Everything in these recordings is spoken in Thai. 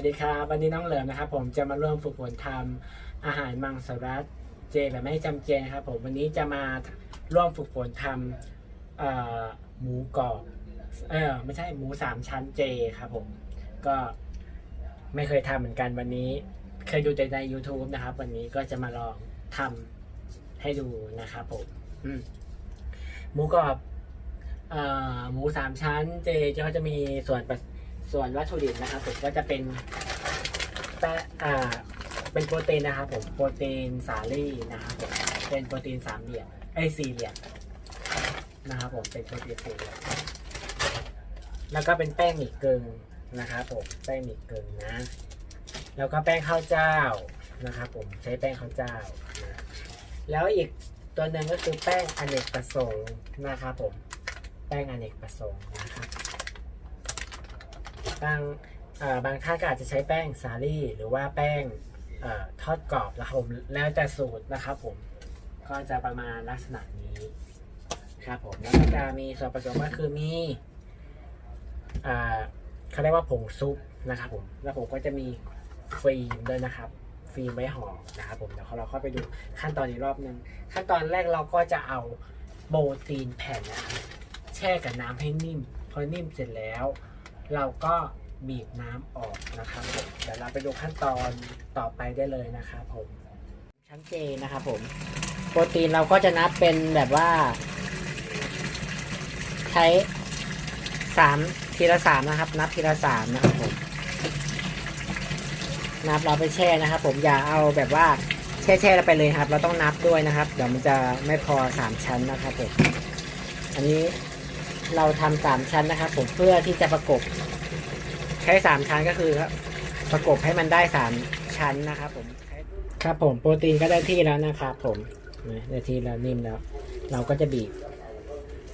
วัสดีครับวันนี้น้องเหลิมนะครับผมจะมาร่วมฝึกฝนทำอาหารมังสวิรัตเจแบบไม่จำเจนะครับผมวันนี้จะมาร่วมฝึกฝนทำหมูกรอบเออไม่ใช่หมูสามชั้นเจครับผมก็ไม่เคยทำเหมือนกันวันนี้ เคยดูแต่ใน YouTube นะครับ วันนี้ก็จะมาลองทำให้ดูนะครับผมอืหมูกรอบอหมูสามชั้นเจเขาจะมีส่วนประ ส่วนวัตถุดิบนะครับผมก็จะเป็นแป้งอ่าเป็นโปรตีนนะครับผมโปรตีนสาลี่นะครับผมเป็นโปรตีนสามเหลี่ยมไอ้ยสี่เหลี่ยมนะครับผมเป็นโปรตีนสี่เหลี่ยมแล้วก็เป็นแป้งหมี่กึ่งนะครับผมแป้งหมี่กึ่งนะแล้วก็แป้งข้าวเจ้านะครับผมใช้แป้งข้าวเจ้านะแล้วอีกตัวหนึ่งก็คือแป้งอเนกประสงค์นะครับผมแป้งอเนกประสงค์นะ บางเอ่อบางท่านก็อาจจะใช้แป้งสาลี่ หรือว่าแป้งอทอดกรอบนะครับผมแล้วแต่สูตรนะครับผมก็จะประมาณลักษณะนี้ครับผมแล้วก็จะมีส่วนผสมก็คือมีเขาเรียกว่าผงซุปนะครับผมแล้วผมก็จะมีฟิล์มด้วยนะครับฟิล์มไว้ห่อนะครับผมเดี๋ยวเราเข้าไปดูขั้นตอนอีกรอบหนึ่งขั้นตอนแรกเราก็จะเอาโบตีนแผ่นนะครับแช่กับน้ำให้นิ่มพอนิ่มเสร็จแล้ว เราก็บีบน้ำออกนะครับผมเดี๋ยวเราไปดูขั้นตอนต่อไปได้เลยนะครับผม ชั้นเจนะครับผม โปรตีนเราก็จะนับเป็นแบบว่า ใช้สามทีละสามนะครับ นับทีละสามนะครับผม นับเราไปแช่นะครับ ผมอย่าเอาแบบว่าแช่แช่เราไปเลยครับ เราต้องนับด้วยนะครับ เดี๋ยวมันจะไม่พอสามชั้นนะครับผม อันนี้ เราทำสามชั้นนะครับ ผมเพื่อที่จะประกบ ใช้สามชั้นก็คือประกบให้มันได้สามชั้นนะครับผมครับผมโปรตีนก็ได้ที่แล้วนะครับผมได้ที่แล้วนิ่มแล้ว เราก็จะบีบ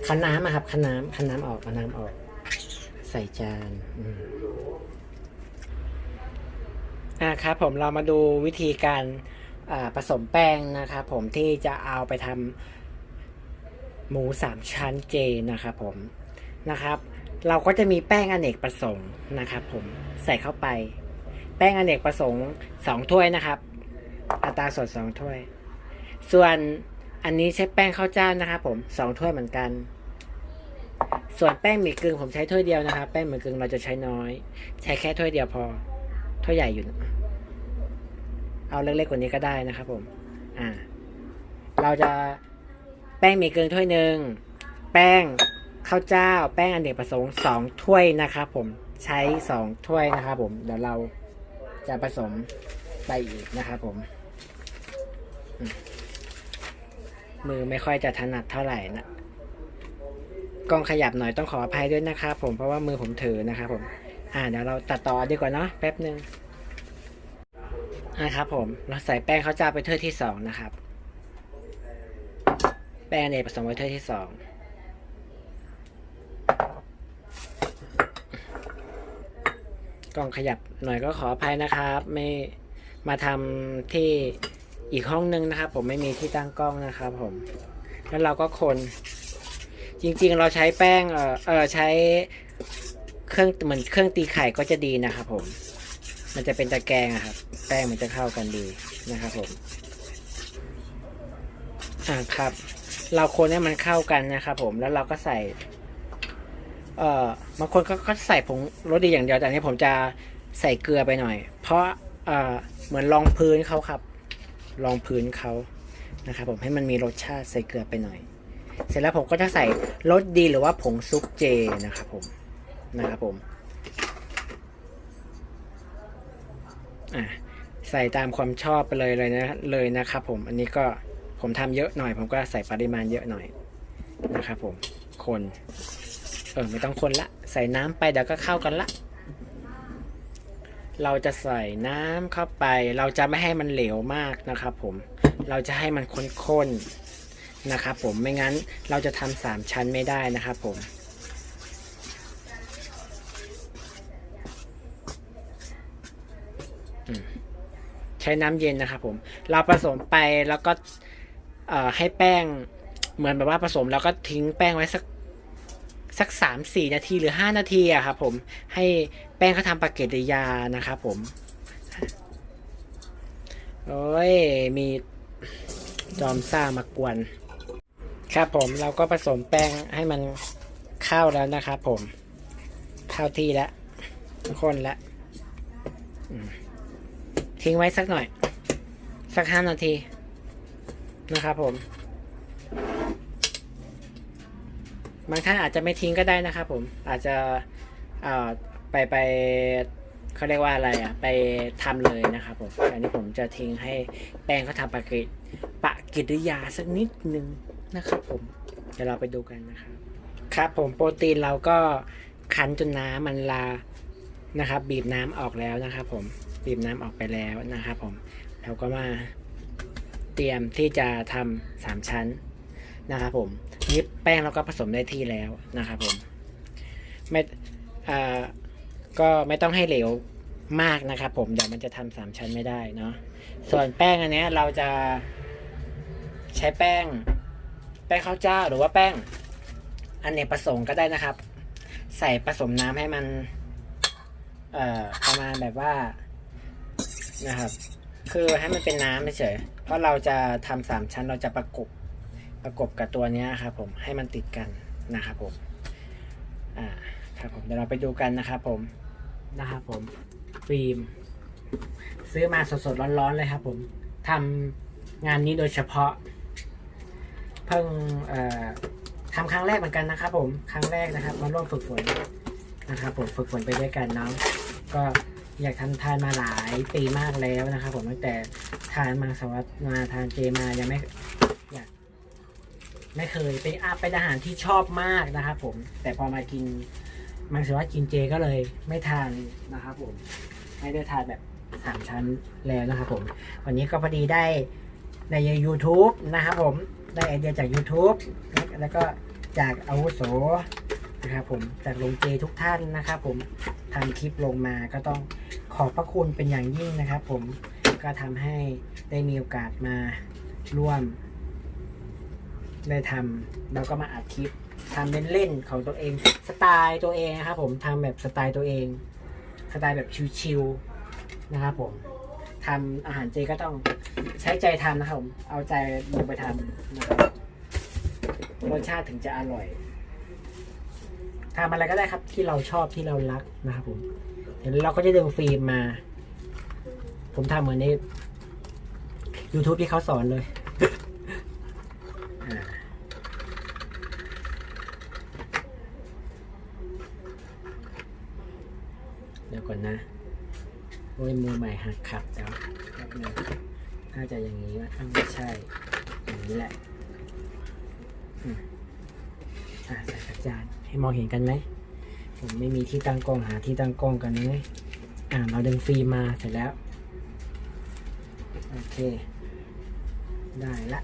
คั้นน้ำครับคั้นน้ำคั้นน้ำออกเอาน้ำออก ใส่จานอ่าครับผมเรามาดูวิธีการผสมแป้งนะครับผมที่จะเอาไปทำ หมูสามชั้นเจนะครับผมนะครับ เราก็จะมีแป้งอเนกประสงค์นะครับ ผมใส่เข้าไป แป้งอเนกประสงค์สองถ้วยนะครับ อัตราส่วนสองถ้วย ส่วนอันนี้ใช้แป้งข้าวเจ้านะครับ ผมสองถ้วยเหมือนกัน ส่วนแป้งหมี่กึ่งผมใช้ถ้วยเดียวนะครับ แป้งหมี่กึ่งเราจะใช้น้อย ใช้แค่ถ้วยเดียวพอถ้วยใหญ่อยู่นะเอาเล็กๆกว่านี้ก็ได้นะครับ ผม อ่า เราจะ ป้งหมีเกลือถ้วยหนึ่งแป้งข้าวเจ้า แป้งอเนกประสงค์สองถ้วยนะครับผมใช้สองถ้วยนะครับผมเดี๋ยวเราจะผสมไปอีกนะครับผม มือไม่ค่อยจะถนัดเท่าไหร่นะกล้องขยับหน่อยต้องขออภัยด้วยนะครับผมเพราะว่ามือผมถือนะครับผม อ่าเดี๋ยวเราตัดต่อดีกว่าเนาะแป๊บหนึ่งนะครับผม เราใส่แป้งข้าวเจ้าไปถ้วยที่สองนะครับ ป้งเนยผสมไว้ถ้วยที่สองกล้องขยับหน่อยก็ขออภัยนะครับ ไม่มาทำที่อีกห้องนึงนะครับ ผมไม่มีที่ตั้งกล้องนะครับ ผม แล้วเราก็คน จริงๆ เราใช้แป้งเออเออใช้เครื่องเหมือนเครื่องตีไข่ก็จะดีนะครับผม มันจะเป็นตะแกรงอะครับ แป้งมันจะเข้ากันดีนะครับผมอ่าครับ เราคนให้มันเข้ากันนะครับผมแล้วเราก็ใส่ เอ่อบางคนก็ก็ใส่ผงรสดีอย่างเดียวแต่อันนี้ผมจะใส่เกลือไปหน่อย เพราะเอ่อเหมือนรองพื้นเขาครับรองพื้นเขานะครับผมให้มันมีรสชาติใส่เกลือไปหน่อย เสร็จแล้วผมก็จะใส่รสดีหรือว่าผงซุปเจนะครับผมนะครับผมอะใส่ตามความชอบไปเลยเลยนะเลยนะครับผมอันนี้ก็ ผมทำเยอะหน่อย ผมก็ใส่ปริมาณเยอะหน่อยนะครับผมคนเออไม่ต้องคนละใส่น้ำไปเดี๋ยวก็เข้ากันละ เราจะใส่น้ำเข้าไป เราจะไม่ให้มันเหลวมากนะครับผมเราจะให้มันข้นๆนะครับผมไม่งั้นเราจะทำสามชั้นไม่ได้นะครับผมใช้น้ำเย็นนะครับผม เราผสมไปแล้วก็ ให้แป้งเหมือนแบบว่าผสมแล้วก็ทิ้งแป้งไว้สักสักสามสี่นาทีหรือห้านาทีอะครับผมให้แป้งเขาทำปฏิกิริยานะครับผมโอ้ยมีจอมซ่ามากวน ครับผมเราก็ผสมแป้งให้มันเข้าแล้วนะครับผมเข้าที่แล้วข้นแล้วทิ้งไว้สักหน่อย สักห้านาที นะครับผม บางท่านอาจจะไม่ทิ้งก็ได้นะครับผม อาจจะเอ่อไปไปเขาเรียกว่าอะไรอะ ไปทำเลยนะครับผมอันนี้ผมจะทิ้งให้แป้งเขาทำปฏิปฏิกิริยาสักนิดนึงนะครับผม เดี๋ยวเราไปดูกันนะครับ ครับผมโปรตีนเราก็คั้นจนน้ำมันลานะครับ บีบน้ำออกแล้วนะครับผม บีบน้ำออกไปแล้วนะครับผมเราก็มา เตรียมที่จะทำสามชั้นนะครับผมนี่แป้งเราก็ผสมได้ที่แล้วนะครับผมไม่อ่าก็ไม่ต้องให้เหลวมากนะครับผมเดี๋ยวมันจะทำสามชั้นไม่ได้เนาะส่วนแป้งอันนี้เราจะใช้แป้ง แป้งข้าวเจ้าหรือว่าแป้งอันเนกประสงค์ก็ได้นะครับ ใส่ผสมน้ำให้มันเอ่อประมาณแบบว่านะครับ คือให้มันเป็นน้ำเฉย เพราะเราจะทำสามชั้นเราจะประกบประกบกับตัวนี้ครับผมให้มันติดกันนะครับผมอ่าครับผมเดี๋ยวเราไปดูกันนะครับผมนะครับผมฟิล์มซื้อมาสดๆร้อนๆเลยครับผมทำงานนี้โดยเฉพาะ เพิ่งเอ่อทำครั้งแรกเหมือนกันนะครับ ผมครั้งแรกนะครับมาร่วมฝึกฝนนะครับ ผมฝึกฝนไปด้วยกันเนาะก็อยากทำทานมาหลายปีมากแล้วนะครับ ผมตั้งแต่ ทานมาสวัสดมาทานเจมายังไม่อยากไม่เคยเป็นอาเป็นอาหารที่ชอบมากนะครับผม แต่พอมากินมันสวัสดกินเจก็เลยไม่ทานนะครับผมไม่ได้ทานแบบสามชั้นแล้วนะครับผม วันนี้ก็พอดีได้ใน YouTube นะครับผมได้ไอเดียจาก YouTube แล้วแล้วก็จากอาวุโสนะครับผมจากลงเจทุกท่านนะครับผมทำคลิปลงมาก็ต้องขอบพระคุณเป็นอย่างยิ่งนะครับผม ก็ทำให้ได้มีโอกาสมาร่วม ได้ทำแล้วก็มาอัดคลิปทำเล่นๆของตัวเอง สไตล์ตัวเองนะครับผมทำแบบสไตล์ตัวเอง สไตล์แบบชิวๆนะครับผมทำอาหารเจก็ต้องใช้ใจทำนะครับผมเอาใจลงไปทำนะครับรสชาติถึงจะอร่อยทำอะไรก็ได้ครับที่เราชอบที่เรารักนะครับผมเดี๋ยวเราก็จะดึงฟิล์มมา ผมทำเหมือนใน YouTube ที่เขาสอนเลย เดี๋ยวก่อนนะ โอ้ยมือใหม่หักขับแล้วน่าจะอย่างนี้นะถ้าไม่ใช่ อย่างนี้แหละอ่าใส่กระจานให้มองเห็นกันไหม ผมไม่มีที่ตั้งกล้องหาที่ตั้งกล้องกันเลยอ่าเราดึงฟิล์มมาเสร็จแล้ว โอเค ได้ละ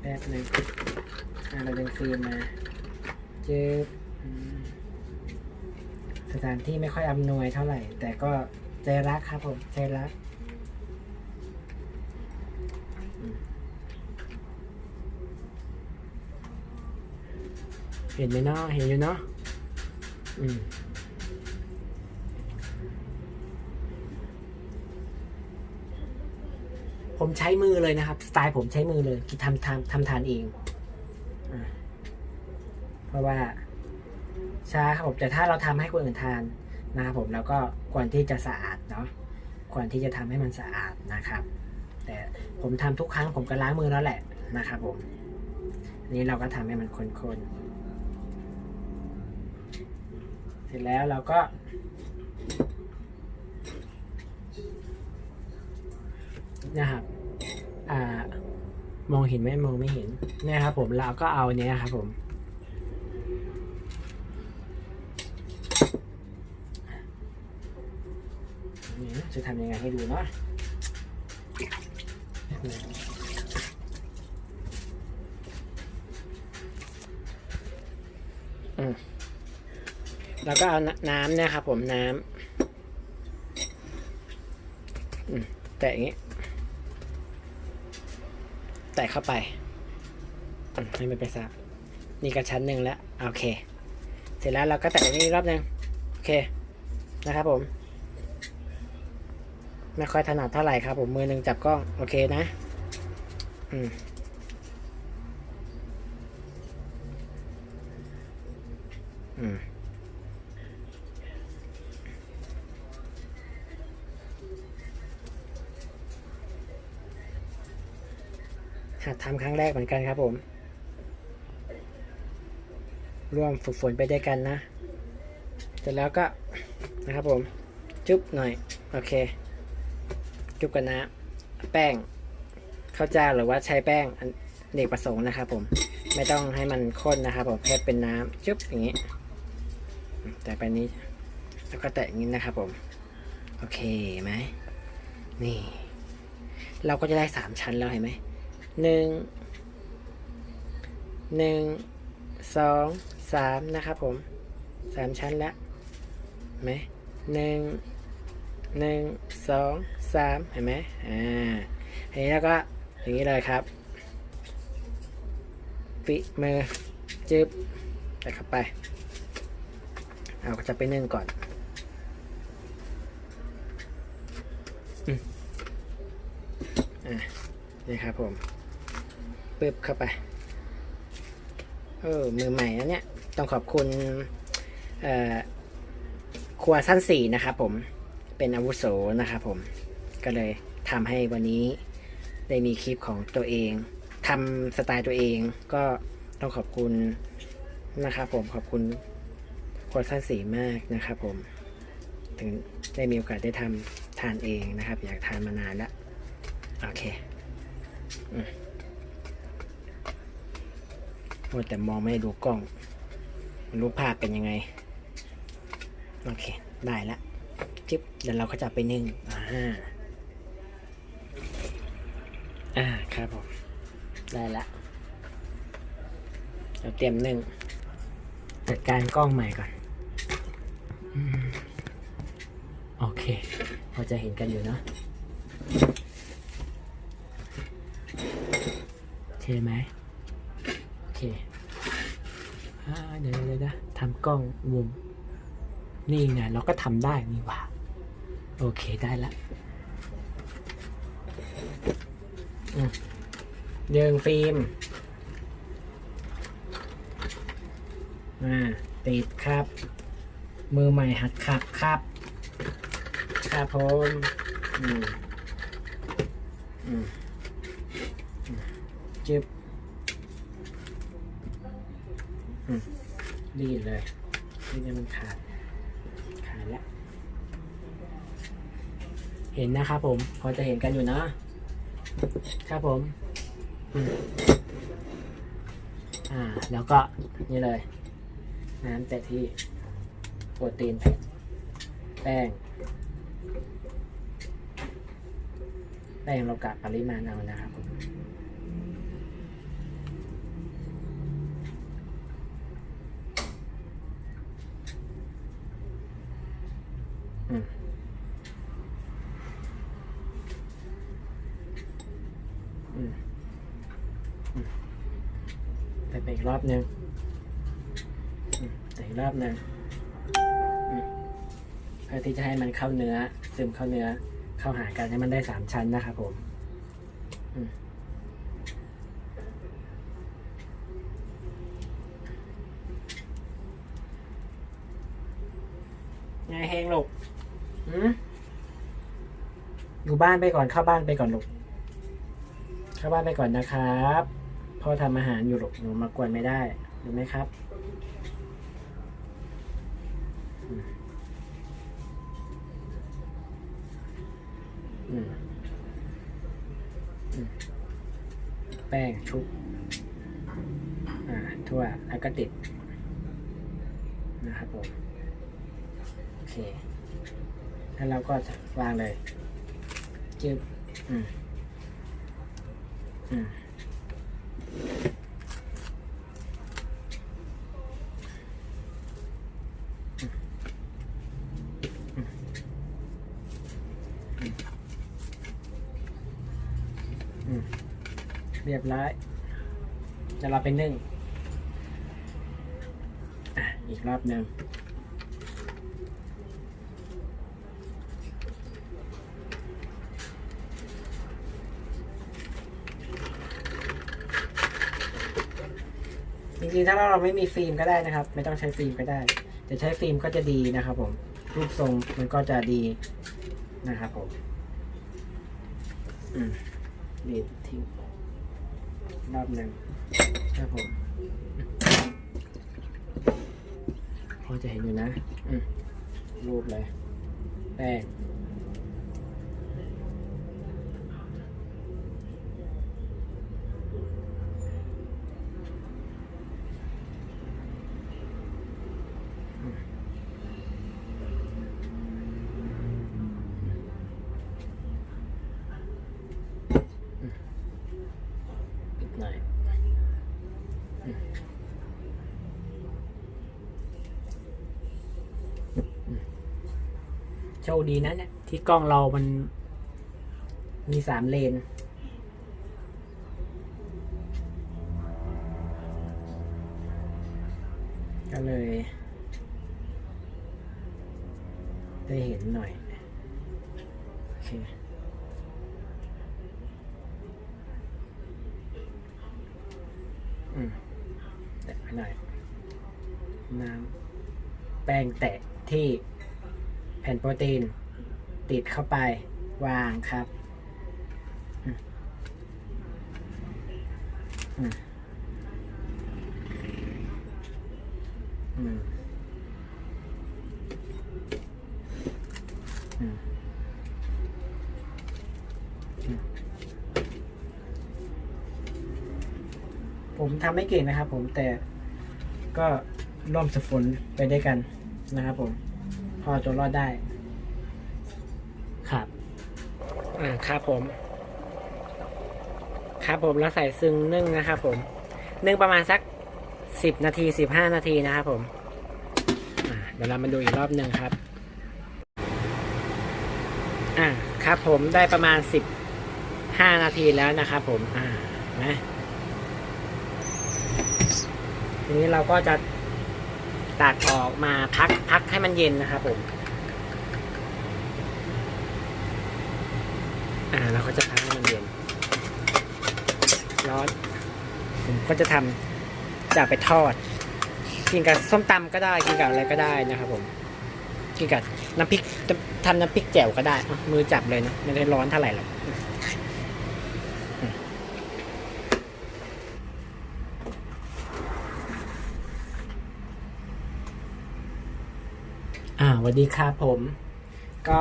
แป๊บนึงอ่าเราดึงฟิล์มมาเจออืมสถานที่ไม่ค่อยอำนวยเท่าไหร่ แต่ก็ใจรักครับผม ใจรักเห็นไหมเนาะเห็นอยู่เนาะอืม ผมใช้มือเลยนะครับ สไตล์ผมใช้มือเลยทำทำทำทานเองอเพราะว่าช้าครับผมแต่ถ้าเราทำให้คนอื่นทานนะครับผมแล้วก็ควรที่จะสะอาดเนาะควรที่จะทำให้มันสะอาดนะครับ แต่ผมทำทุกครั้งผมก็ล้างมือแล้วแหละนะครับผมอันนี้เราก็ทำให้มันคนๆเสร็จแล้วเราก็ นะครับ มองเห็นไหมมองไม่เห็นนะครับผมเราก็เอาเนี้ยครับผมจะทำยังไงให้ดูเนาะแล้วก็เอาน้ำเนี่ยครับผมน้ำแตะอย่างนี้ แตะเข้าไปให้มันไปซับนี่ก็ชั้นหนึ่งแล้วโอเค เสร็จแล้วเราก็แตะตรงนี้รอบหนึ่งโอเคนะครับผม ไม่ค่อยถนัดเท่าไหร่ครับผมมือหนึ่งจับกล้องโอเคนะ อืม หัดทำครั้งแรกเหมือนกันครับผม ร่วมฝึกฝนไปด้วยกันนะ เสร็จแล้วก็นะครับผม จุ๊บหน่อย โอเค จุ๊บกันนะ แป้งข้าวเจ้าหรือว่าใช้แป้งเด็กประสงค์นะครับผม ไม่ต้องให้มันข้นนะครับผมแค่เป็นน้ำจุ๊บอย่างนี้แต่ไปนี้แล้วก็แตะอย่างนี้นะครับผม โอเคไหมนี่ เราก็จะได้สามชั้นแล้วเห็นไหม หนึ่งหนึ่งสองสามนะครับผมสามชั้นแล้วไหมหนึ่งหนึ่งสองสามเห็นไหมอ่าทีนี้แล้วก็อย่างนี้เลยครับ ปิมือจึบใส่เข้าไป เอาก็จะไปนึ่งก่อนอืมอะนี่ครับผม ปึ๊บเข้าไป เออ มือใหม่นะเนี่ย ต้องขอบคุณ เอ่อ ครัวสั้นสี่นะครับผม เป็นอาวุโสนะครับผม ก็เลยทำให้วันนี้ได้มีคลิปของตัวเอง ทำสไตล์ตัวเอง ก็ต้องขอบคุณนะครับผม ขอบคุณครัวสั้นสีมากนะครับผม ถึงได้มีโอกาสได้ทำทานเองนะครับ อยากทานมานานแล้ว โอเคมั วแต่มองไม่ได้ดูกล้อง รู้ภาพเป็นยังไง โอเค ได้ละจิ๊บเดี๋ยวเราก็จะไปนึ่งอ่าอ่าครับผม ได้ละเราเตรียมนึ่งจัดการกล้องใหม่ก่อน โอเค พอจะเห็นกันอยู่เนาะโอเคไหม เคเดี๋ยวเดี๋ยนะทำกล้องมุม นี่ไงเราก็ทำได้นี่ว่า โอเคได้ละอืมเดิงฟิล์มอ่าติดครับ มือใหม่หัดขับครับ ครับผมอืมอืมจึบ ดีดเลยนี่มันขาด ขาดแล้ว เห็นนะครับผม พอจะเห็นกันอยู่นะ ครับผม อ่า แล้วก็นี่เลย น้ำแต่ที่โปรตีนแผ่นแป้ง แป้งเรากะปริมาณเอานะครับผม อืมอืมอืม ไปไปอีกรอบนึงแต่อีกรอบนึงเพื่อที่จะให้มันเข้าเนื้อ ซึมเข้าเนื้อ เข้าหากันให้มันได้สามชั้นนะครับผมไงเฮงลูกอยู่บ้านไปก่อนเข้าบ้านไปก่อนลูกเข้าบ้านไปก่อนนะครับ พ่อทำอาหารอยู่ลูกหนูมากวนไม่ได้รู้ไหมครับ แป้งชุบอ่าทั่วแล้วก็ติด นะครับผม โอเค แล้วเราก็จะวางเลยจึ๊บอืมอืม อืม เรี ยบร้อยเดี๋ยวเราไปนึ่งออีกรอบหนึ่งจริงๆ ถ้าเราไม่มีฟิล์มก็ได้นะครับ ไม่ต้องใช้ฟิล์มก็ได้แต่ใช้ฟิล์มก็จะดีนะครับผม รูปทรงมันก็จะดีนะครับผม อืมดีดทิ้ง รอบหนึ่งครับผมพอจะเห็นอยู่นะ อืมรูปเลยแป้งปิดหน่อยอืมโชค ดีนะเนี่ยที่กล้องเรามันมีสามเลน ก็เลย ได้เห็นหน่อย โอเคอืมแตะไปหน่อย น้ำแป้งแตะที่ แผ่นโปรตีน ติดเข้าไปวางครับผมทำไม่เก่งนะครับผมแต่ก็ร่วมสฝนไปได้วยกันนะครับผม พอตัวรอดได้ ครับ อ่าครับผม ครับผมแล้วใส่ซึ่งนึ่งนะครับผม นึ่งประมาณสักสิบนาทีสิบห้านาทีนะครับผมอ่าเดี๋ยวเรามาดูอีกรอบหนึ่งครับ อ่าครับผมได้ประมาณสิบห้านาทีแล้วนะครับผม อ่านะทีนี้เราก็จะ ตักออกมาพักพักให้มันเย็นนะครับผม อ่าเราก็จะพักให้มันเย็น ร้อนผมก็จะทำจะไปทอด กินกับส้มตำก็ได้กินกับอะไรก็ได้นะครับผม กินกับน้ำพริกทำน้ำพริกแจ่วก็ได้ มือจับเลยนะไม่ได้ร้อนเท่าไหร่หรอกอืมอ่า สวัสดีครับผม ก็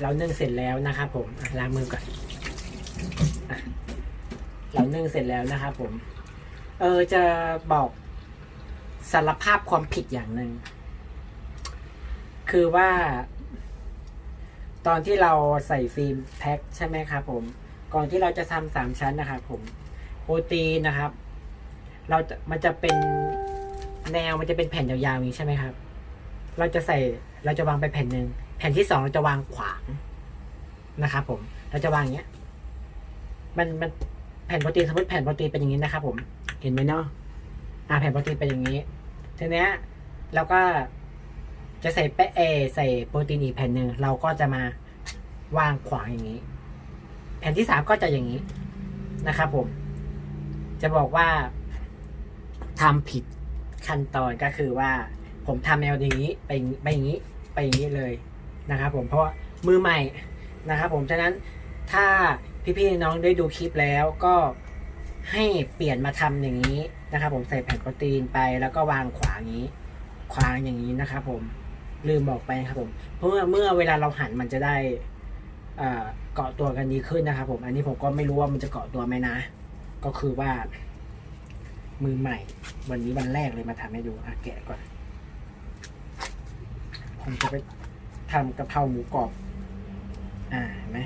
เรานึ่งเสร็จแล้วนะครับผมล้างมือก่อนอเรานึ่งเสร็จแล้วนะครับผม เออจะบอกสารภาพความผิดอย่างหนึ่งคือว่า ตอนที่เราใส่ฟิล์มแพ็คใช่ไหมครับผม ก่อนที่เราจะทำสามชั้นนะครับผมโปรตีนนะครับ เราจะมันจะเป็นแนวมันจะเป็นแผ่นยาวๆอย่างนี้ใช่ไหมครับ เราจะใส่ เราจะวางไปแผ่นหนึ่งแผ่นที่สองเราจะวางขวางนะครับผม เราจะวางอย่างเงี้ย มันมันแผ่นโปรตีนสมมติแผ่นโปรตีนเป็นอย่างนี้นะครับผมเห็นไหมเนาะอ่าแผ่นโปรตีนเป็นอย่างนี้ทีเนี้ยเราก็จะใส่แปะเอใส่โปรตีนอีกแผ่นหนึ่งเราก็จะมาวางขวางอย่างนี้ แผ่นที่สามก็จะอย่างนี้นะครับผม จะบอกว่าทำผิดขั้นตอนก็คือว่า ผมทำแนวนี้ไปไปอย่างนี้ ไปอย่างนี้เลยนะครับผมเพราะว่ามือใหม่นะครับผมฉะนั้นถ้าพี่ๆน้องได้ดูคลิปแล้วก็ให้เปลี่ยนมาทำอย่างนี้นะครับผมใส่แผ่นโปรตีนไปแล้วก็วางขวางอย่างนี้ ขวางอย่างนี้นะครับผมลืมบอกไปนะครับผมเมื่อเมื่อเวลาเราหันมันจะได้เกาะตัวกันดีขึ้นนะครับ ผมอันนี้ผมก็ไม่รู้ว่ามันจะเกาะตัวไหมนะ ก็คือว่า มือใหม่ วันนี้วันแรกเลยมาทำให้ดูอะแกะก่อน ผมจะไปทำกะเพราหมูกรอบ อ่าเห็นไหม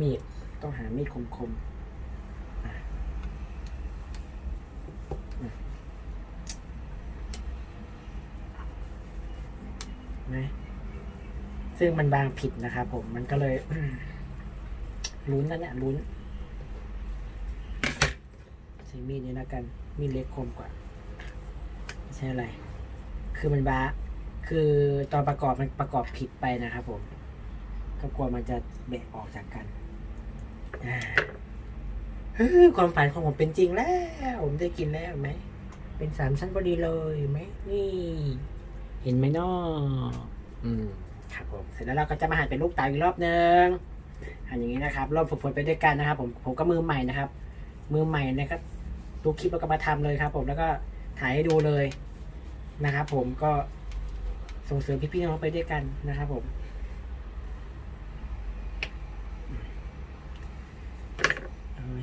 มีดต้องหามีดคมๆอะอืมไหม ซึ่งมันบางผิดนะครับผมมันก็เลยลุ้นนะเนี่ยลุ้นใช้มีดนี้แล้วกันมีดเล็กคมกว่าใช่อะไร คือมันบาคือตอนประกอบมันประกอบผิดไปนะครับผม ก็กลัวมันจะเบะออกจากกันอ่าเฮ้ยความฝันของผมเป็นจริงแล้ว ผมได้กินแล้วไหม เป็นสามชั้นพอดีเลยไหม นี่ เห็นไหมน้ออืม ครับผมเสร็จแล้วเราก็จะมาหั่นเป็นลูกเต๋าอีกรอบนึงหั่นอย่างนี้นะครับรอบฝึกฝนไปด้วยกันนะครับ ผมผมก็มือใหม่นะครับ มือใหม่นะครับดูคลิปแล้วก็มาทำเลยครับ ผมแล้วก็ถ่ายให้ดูเลยนะครับ ผมก็ส่งเสริมพี่ๆน้องไปด้วยกันนะครับ ผม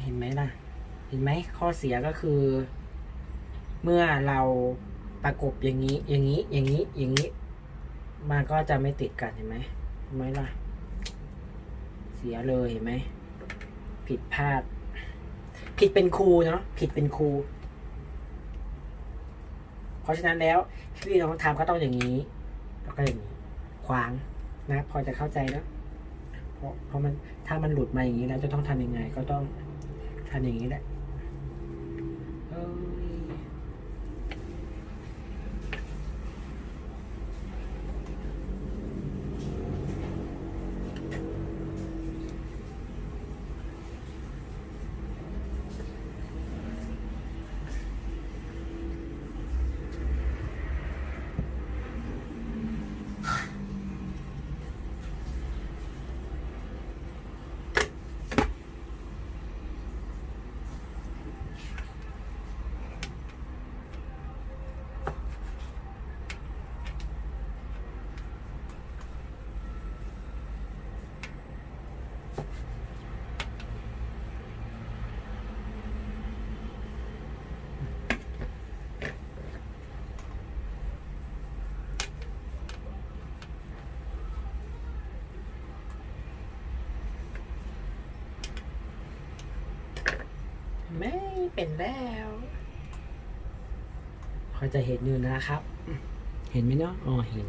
เห็นไหมล่ะ เห็นไหมข้อเสียก็คือ เมื่อเราประกบอย่างนี้ อย่างนี้ อย่างนี้ อย่างนี้ มันก็จะไม่ติดกันเห็นไหมเห็นไหมล่ะ เสียเลยเห็นไหม ผิดพลาด ผิดเป็นครูเนาะผิดเป็นครู เพราะฉะนั้นแล้วพี่น้องทำก็ต้องอย่างนี้ แล้วก็อย่างนี้ขวางนะ พอจะเข้าใจแล้วเพราะเพราะมันถ้ามันหลุดมาอย่างนี้แล้วจะต้องทำยังไง ก็ต้องทำอย่างนี้แหละเอ้ยไม่ เป็นแล้วพอจะเห็นอยู่นะครับ เห็นไหมเนาะอ๋อเห็น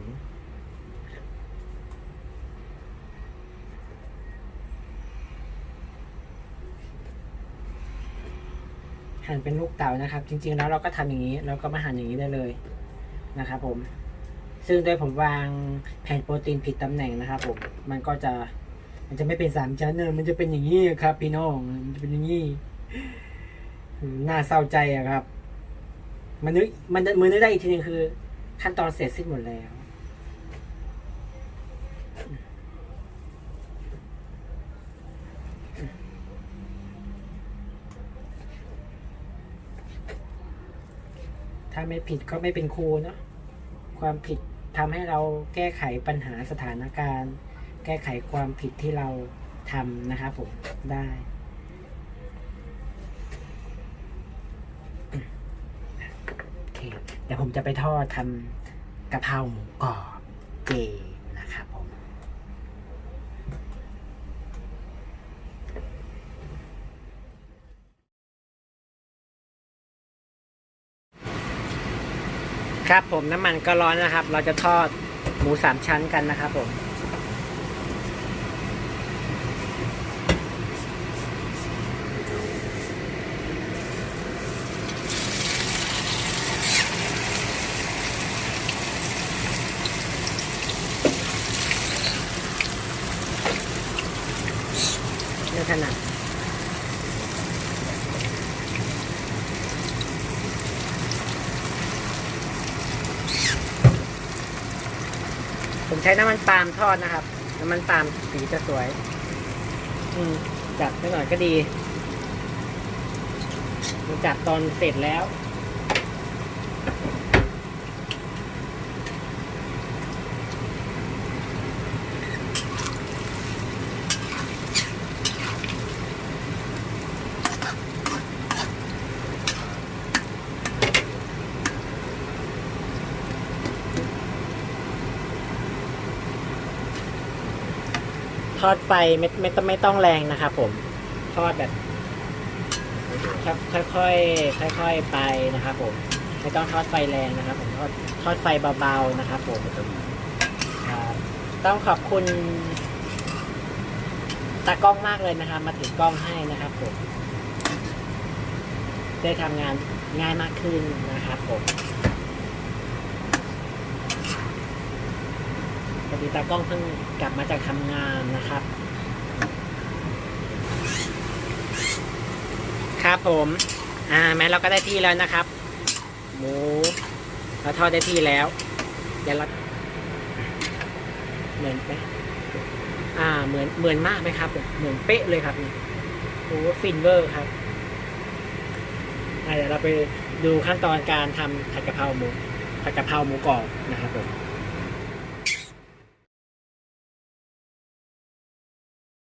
หั่นเป็นลูกเต๋านะครับ จริง ๆ แล้วเราก็ทำอย่างนี้ เราก็มาหั่นอย่างนี้ได้เลยนะครับผม ซึ่งโดยผมวางแผ่นโปรตีนผิดตำแหน่งนะครับ ผมมันก็จะมันจะไม่เป็นสามชั้นเนอะมันจะเป็นอย่างนี้ครับ พี่น้องมันจะเป็นอย่างนี้ น่าเศร้าใจอะครับ มันนึกมันมือนึกได้อีกทีนึงคือ ขั้นตอนเสร็จสิ้นหมดแล้ว ถ้าไม่ผิดก็ไม่เป็นครูเนาะความผิดทำให้เราแก้ไขปัญหาสถานการณ์ แก้ไขความผิดที่เราทำนะครับผมได้โอเคเดี๋ยวผม จะไปทอดทำกะเพราหมูกรอบเจนะครับผม ครับผมน้ำมันก็ร้อนนะครับ เราจะทอดหมูสามชั้นกันนะครับผมถนัด ผมใช้น้ำมันปาล์มทอดนะครับ น้ำมันปาล์มสีจะสวย อืมจับไปหน่อยก็ดีจับตอนเสร็จแล้ว ทอดไฟไม่ไม่ต้องไม่ต้องแรงนะครับผม ทอดแบบค่อยๆค่อยๆไปนะครับผม ไม่ต้องทอดไฟแรงนะครับ ผมทอดทอดไฟเบาๆนะครับผมครับต้องขอบคุณตากล้องมากเลยนะครับ มาถือกล้องให้นะครับผม ได้ทำงานง่ายมากขึ้นนะครับผม พอดีตากล้องเพิ่งกลับมาจากทำงานนะครับ ครับผมอ่าแม้เราก็ได้ที่แล้วนะครับ หมูเราทอดได้ที่แล้วเดี๋ยวเราเหมือนไหมอ่าเหมือนเหมือนมากไหมครับ เหมือนเป๊ะเลยครับนี่โอ้ฟินเวอร์ครับเดี๋ยวเราไปดูขั้นตอนการทำผัดกะเพราหมูผัดกะเพราหมูกรอบนะครับผม